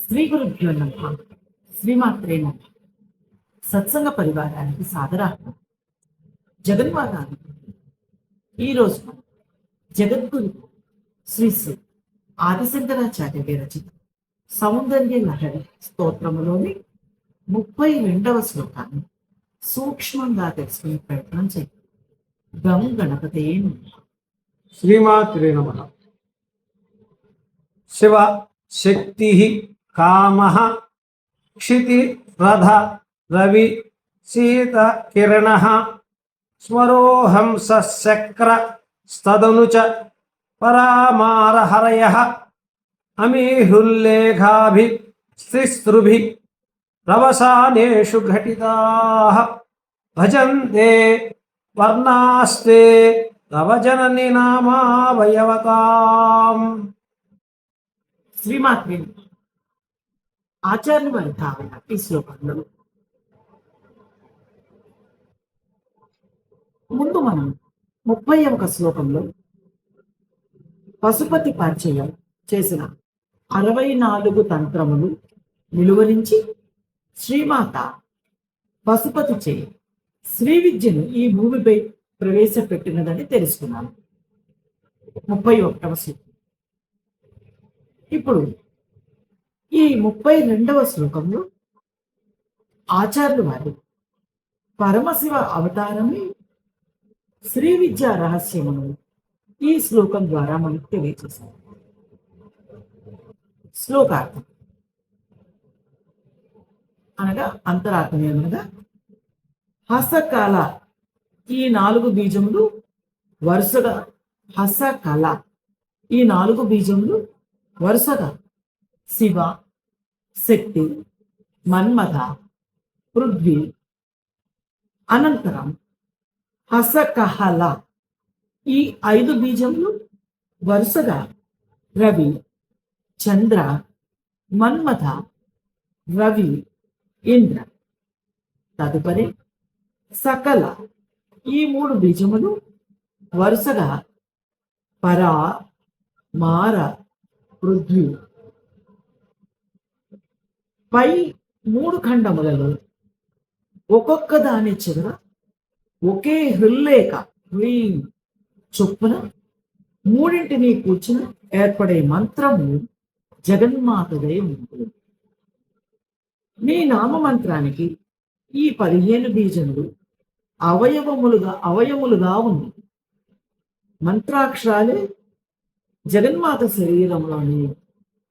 శ్రీ గురుభ్యో నమ శ్రీమాత్రే నమ. సత్సంగ పరివారానికి సాదరాత్మ. జగన్మాత ఈరోజు జగద్గురు శ్రీ శ్రీ ఆదిశంకరాచార్య విరచిత సౌందర్య లహరి స్తోత్రములోని ముప్పై రెండవ శ్లోకాన్ని సూక్ష్మంగా తెలుసుకునే ప్రయత్నం చేయండి గం గణపతే శ్రీమాత్రే నమ. శివ శక్తి కామ క్షితి రథ రవి సీత కిరణ స్మరోహంస శక్ర స్తదను చ పరామారహరయ అమీహుల్లేఖాభి స్త్రిస్తృభి రవసానేషు ఘటితా భజంతే వర్ణాస్తే తవ జనని నామావయవతాం. శ్రీమాత్రి ఆచార్య వారి భావన ఈ శ్లోకంలో. ముందు మనం ముప్పై ఒక శ్లోకంలో పశుపతి పరిచయం చేసిన అరవై నాలుగు తంత్రములు నిలువరించి శ్రీమాత పశుపతి చే శ్రీ విద్యను ఈ భూమిపై ప్రవేశపెట్టినదని తెలుసుకున్నాను. ముప్పై ఒకటవ సూత్రం ఇప్పుడు ఈ ముప్పై రెండవ శ్లోకంలో ఆచార్యులు వారు పరమశివ అవతారమే శ్రీ విద్యా రహస్యమును ఈ శ్లోకం ద్వారా మనకు తెలియజేశారు శ్లోకార్థం. అనగా అంతరార్థం ఏమనగా హసకళ ఈ నాలుగు బీజములు వరుసగా హస్తకళ. ఈ నాలుగు బీజములు వరుసగా శివ శక్తి మన్మథ పృథ్వీ అనంతరం హసకహల. ఈ ఐదు బీజములు వరుసగా రవి చంద్ర మన్మథ రవి ఇంద్ర. తదుపరి సకల. ఈ మూడు బీజములు వరుసగా పరా మార పృథ్వీ. పై మూడు ఖండములలో ఒక్కొక్క దాని చివర ఒకే హృల్లేఖ హ్రీం చొప్పున మూడింటిని కూర్చున ఏర్పడే మంత్రము జగన్మాతదే ఉంటుంది నీ నామ మంత్రానికి ఈ పదిహేను బీజములు అవయవములుగా అవయములుగా ఉంది. మంత్రాక్షరాలే జగన్మాత శరీరంలోని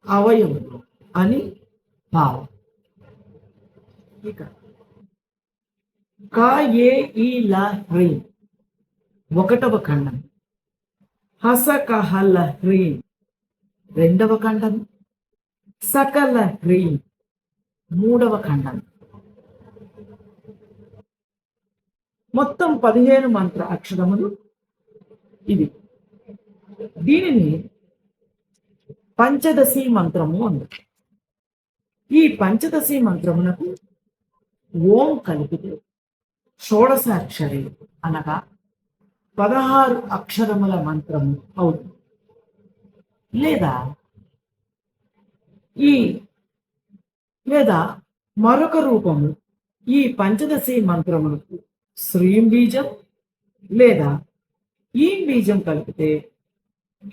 అవయములు అని భావం ఇక. కా ఏ ఈ ల హ్రీం ఒకటవ ఖండం. హస కహల హ్రీం రెండవ ఖండం. సకల హ్రీం మూడవ ఖండం. మొత్తం పదిహేను మంత్ర అక్షరములు ఇది దీనిని పంచదశి మంత్రము అంటారు ఈ పంచదశి మంత్రమునకు ఓం కలిపితే షోడశాక్షరి అనగా పదహారు అక్షరముల మంత్రము అవుతుంది లేదా ఈ లేదా మరొక రూపము ఈ పంచదశి మంత్రములకు శ్రీం బీజం లేదా ఈ బీజం కలిపితే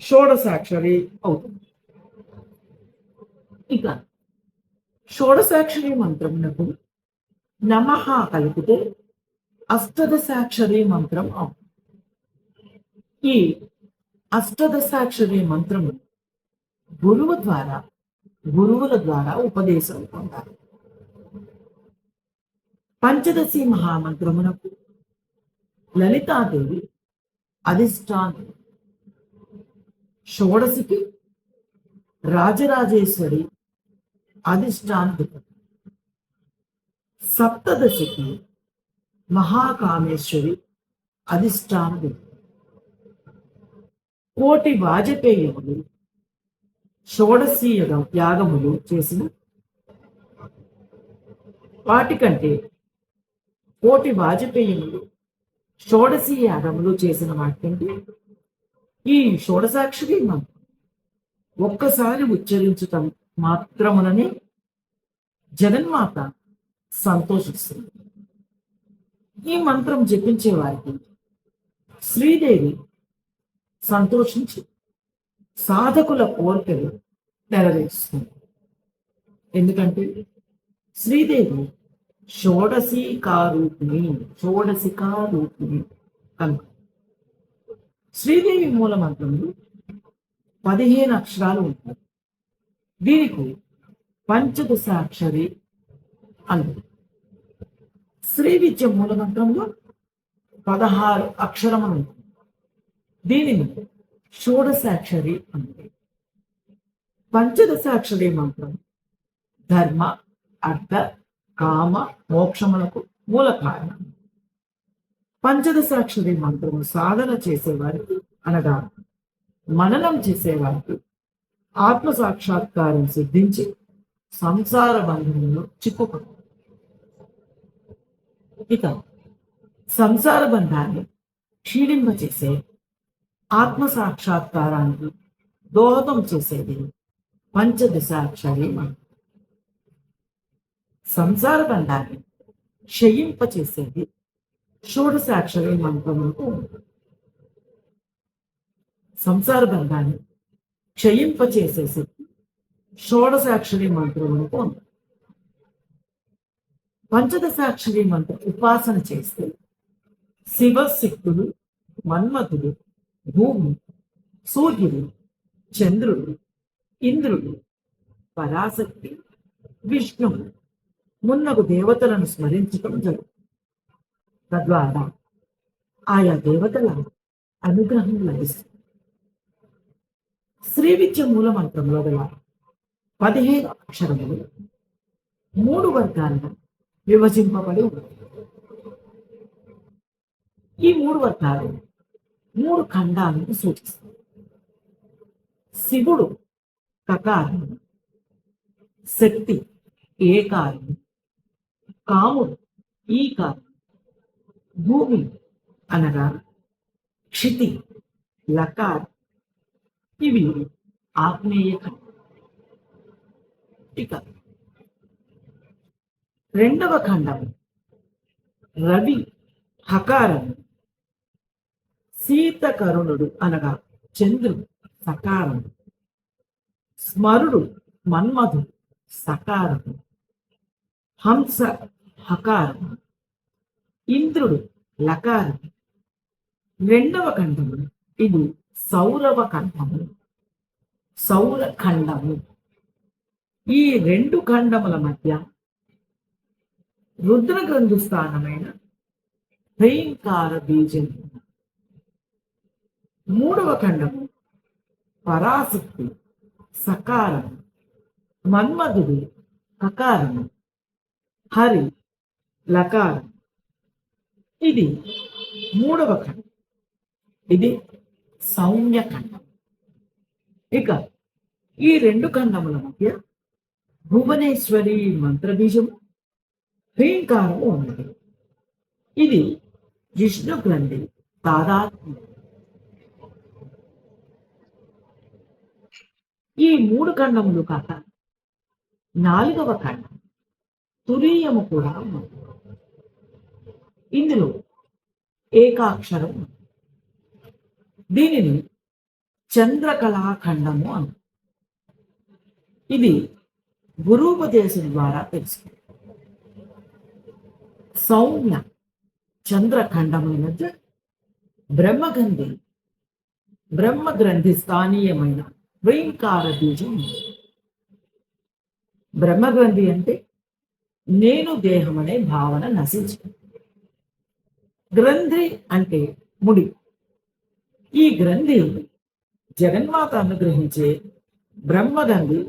షోడశాక్షరి అవుతుంది. ఇక షోడశాక్షరి మంత్రమునకు నమ కలిపితే అష్టదశాక్షరి మంత్రం అవుతుంది ఈ అష్టదశాక్షరి మంత్రము గురువు ద్వారా గురువుల ద్వారా ఉపదేశం పొందాలి. పంచదశి మహామంత్రమునకు లలితాదేవి అధిష్టానం. షోడశికి రాజరాజేశ్వరి అధిష్టానం సప్తదశికి మహాకామేశ్వరి అధిష్టానం కోటి వాజపేయములు షోడశీయ యాగములు చేసిన వాటికంటే కోటి వాజపేయములు షోడశీ యాగములు చేసిన వాటికంటే ఈ షోడసాక్షి మనం ఒక్కసారి ఉచ్చరించటం మాత్రమునని జగన్మాత సంతోషిస్తుంది. ఈ మంత్రం జపించే వారికి శ్రీదేవి సంతోషించి సాధకుల కోరికలు నెరవేరుస్తుంది. ఎందుకంటే శ్రీదేవి షోడశికారూపిణి షోడశికారూపిణి కనుక. శ్రీదేవి మూల మంత్రంలో పదిహేను అక్షరాలు ఉంటాయి. దీనికి పంచదశాక్షరి అన్నది శ్రీ విద్య మూల పదహారు అక్షరములు. దీనిని షోడశాక్షరి అన్నది పంచదశాక్షరి మంత్రం ధర్మ అర్థ కామ మోక్షములకు మూల కారణం. పంచదశాక్షరి మంత్రము సాధన చేసేవారికి అనగా మననం చేసేవారికి ఆత్మ సాక్షాత్కారం సిద్ధించి సంసార బంధంలో చిక్కుకుంటారు ఇక సంసార బంధాన్ని క్షీణింపచేసే ఆత్మ సాక్షాత్కారానికి దోహదం చేసేది పంచదశాక్షరి మంత్రం సంసార బంధాన్ని క్షయింపచేసేది షోడశాక్షరి మంత్రములకు సంసార బంధాన్ని క్షయింపచేసే శక్తి షోడశాక్షరి మంత్రం ఉంది పంచదశాక్షరి మంత్రం ఉపాసన చేస్తే శివశక్తులు మన్మథుడు భూమి సూర్యుడు చంద్రుడు ఇంద్రుడు పరాశక్తి విష్ణువు మున్నగు దేవతలను స్మరించటం జరుగుతుంది. తద్వారా ఆయా దేవతల అనుగ్రహం లభిస్తుంది. శ్రీ విద్య మూల మంత్రంలో గల పదిహేను అక్షరములు మూడు వర్గాలుగా విభజింపబడి ఉన్నాయి. ఈ మూడు వర్గాలు మూడు ఖండాలను సూచిస్తాయి. శివుడు కకారం శక్తి ఏకారం కాముడు ఈకారం భూమి అనగా క్షితి లకార్ ఇవి ఆగ్నేయ ఖండం ఇక రెండవ ఖండం రవి హకారం. శీతకరుణుడు అనగా చంద్రుడు సకారం స్మరుడు మన్మధుడు సకారం హంస హకారం ఇంద్రుడు లకారం రెండవ ఖండము. ఇది సౌరవ ఖండము సౌర ఖండము ఈ రెండు ఖండముల మధ్య రుద్రగ్రంథు స్థానమైన భయంకార బీజం మూడవ ఖండము పరాశక్తి సకారం మన్మధుడు కకారము హరి లకారం ఇది మూడవ ఖండం. ఇది సౌమ్య ఖండం ఇక ఈ రెండు ఖండముల మధ్య భువనేశ్వరి మంత్రబీజము హ్రీంకారము ఉన్నది. ఇది విష్ణు గ్రంథి తాదాత్మ్యం. ఈ మూడు ఖండములు కాక నాలుగవ ఖండం తురీయము కూడా ఉంది ఇందులో ఏకాక్షరం ఉంది. దీనిని చంద్రకళాఖండము అని ఇది గురూపదేశం ద్వారా తెలుసుకుంది సౌమ్య చంద్రఖండముల బ్రహ్మగంధి బ్రహ్మగ్రంథి స్థానీయమైన హ్రీంకార బీజం బ్రహ్మగ్రంథి అంటే నేను దేహం అనే భావన నశించింది. గ్రంథి అంటే ముడి. ఈ గ్రంథి జగన్మాత అనుగ్రహించే బ్రహ్మగంధి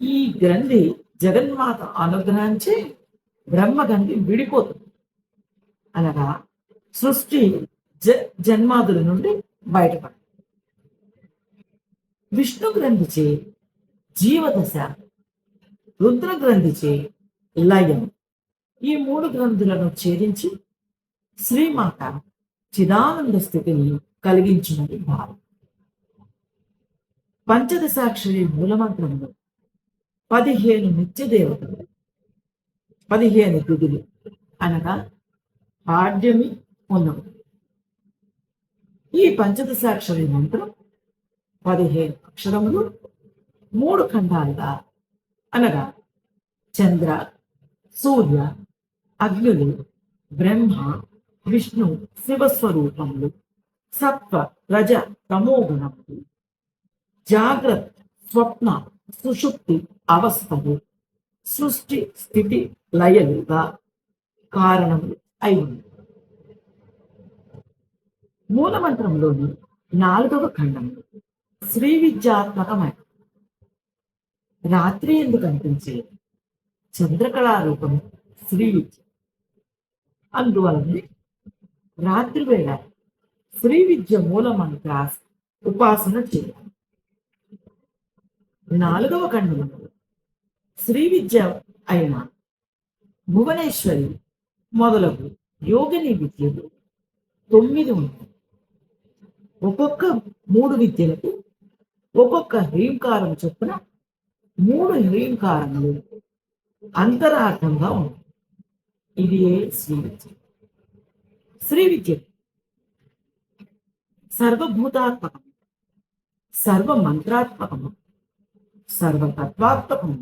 ఈ గ్రంథి జగన్మాత అనుగ్రహించే బ్రహ్మగంధి విడిపోతుంది. అనగా సృష్టి జ జన్మాదుల నుండి బయటపడ విష్ణు గ్రంథిచే జీవదశ రుద్ర గ్రంథిచే లయం ఈ మూడు గ్రంథులను ఛేదించి శ్రీమాత చిదానంద స్థితిని కలిగించినది భావం. పంచదశాక్షరి మూలమంత్రంలో పదిహేను నిత్య దేవతలు పదిహేను తుదులు అనగా పాడ్యమి ఉన్నవి. ఈ పంచదశాక్షరి మంత్రం పదిహేను అక్షరములు మూడు ఖండాలుగా అనగా చంద్ర సూర్య అగ్నులు బ్రహ్మ విష్ణు శివస్వరూపములు సత్వ రజ తమోగుణములు. జాగ్రత్త స్వప్న సుషుప్తి అవస్థలు సృష్టి స్థితి లయలుగా కారణములు అయి మూలమంత్రంలోని నాలుగవ ఖండంలో శ్రీ విద్యాత్మకమైన రాత్రి ఎందుకు కనిపించే చంద్రకళారూపం శ్రీ విద్య. అందువలన రాత్రివేళ శ్రీ విద్య మూలమంత్ర ఉపాసన చేయాలి. నాలుగవ ఖండంలో శ్రీ విద్య అయిన భువనేశ్వరి మొదలగు యోగిని విద్యలు తొమ్మిది ఉన్నాయి ఒక్కొక్క మూడు విద్యలకు ఒక్కొక్క హ్రీంకారం చొప్పున మూడు హ్రీంకారములు అంతరార్థంగా ఉంటాయి. ఇది శ్రీ విద్య. శ్రీ విద్య సర్వభూతాత్మకం సర్వ మంత్రాత్మకము సర్వతత్వాత్మకము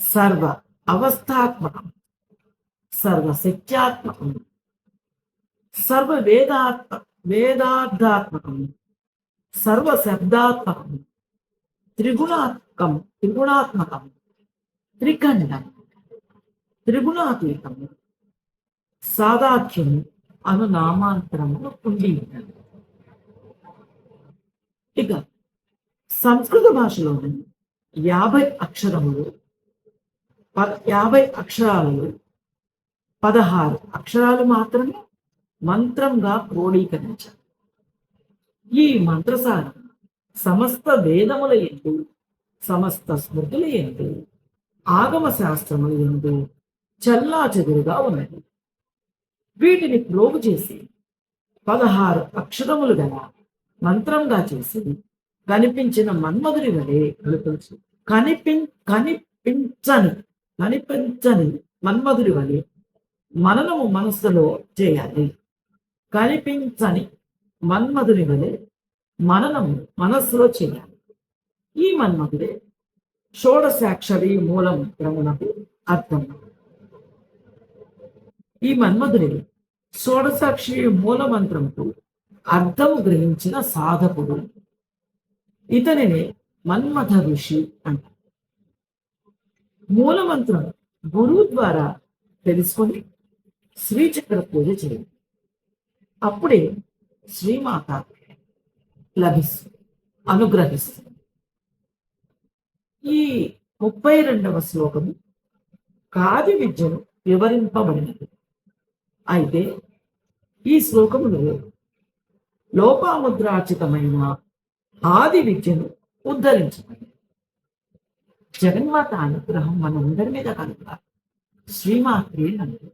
సర్వ అవస్థాత్మకం సర్వశక్త్యాత్మకం సర్వ వేదాత్మ వేదార్థాత్మకం సర్వ శబ్దాత్మకం త్రిగుణాత్మకం త్రిగుణాత్మకం త్రిఖండం త్రిగుణాతీతం సాదాఖ్యము అను నామాంతరములు ఉండి ఇక సంస్కృత భాషలోని యాభై అక్షరములు ప- యాభై అక్షరాలలో పదహారు అక్షరాలు మాత్రమే మంత్రంగా క్రోడీకరించారు. ఈ మంత్రసారం సమస్త వేదముల ఎందు సమస్త స్మృతుల ఎందు ఆగమ శాస్త్రముల ఎందు చల్లా చెదురుగా ఉన్నది. వీటిని ప్రోగు చేసి పదహారు అక్షరములు గల మంత్రంగా చేసి కనిపించిన మన్మధుని వలె కనిపించు కనిపి కనిపించని కనిపించని మన్మధుడి వలె మననము మనస్సులో చేయాలి. కనిపించని మన్మధుని వలె మననము మనస్సులో చేయాలి. ఈ మన్మధుడే షోడశాక్షరి మూలమంత్రమునకు అర్థం. ఈ మన్మధుడే షోడశాక్షరి మూలమంత్రముకు అర్థము గ్రహించిన సాధకుడు. ఇతనిని మన్మథ ఋషి అంటారు మూలమంత్రం గురువు ద్వారా తెలుసుకొని శ్రీచక్ర పూజ చేయండి. అప్పుడే శ్రీమాత లభిస్తుంది అనుగ్రహిస్తుంది. ఈ ముప్పై రెండవ శ్లోకము కాది విద్యను వివరింపబడినది. అయితే ఈ శ్లోకములు లోపాముద్రాచితమైన ఆది విద్యను ఉద్ధరించబడింది జగన్మాత అనుగ్రహం మనందరి మీద కనుక శ్రీమాత్రి అంటే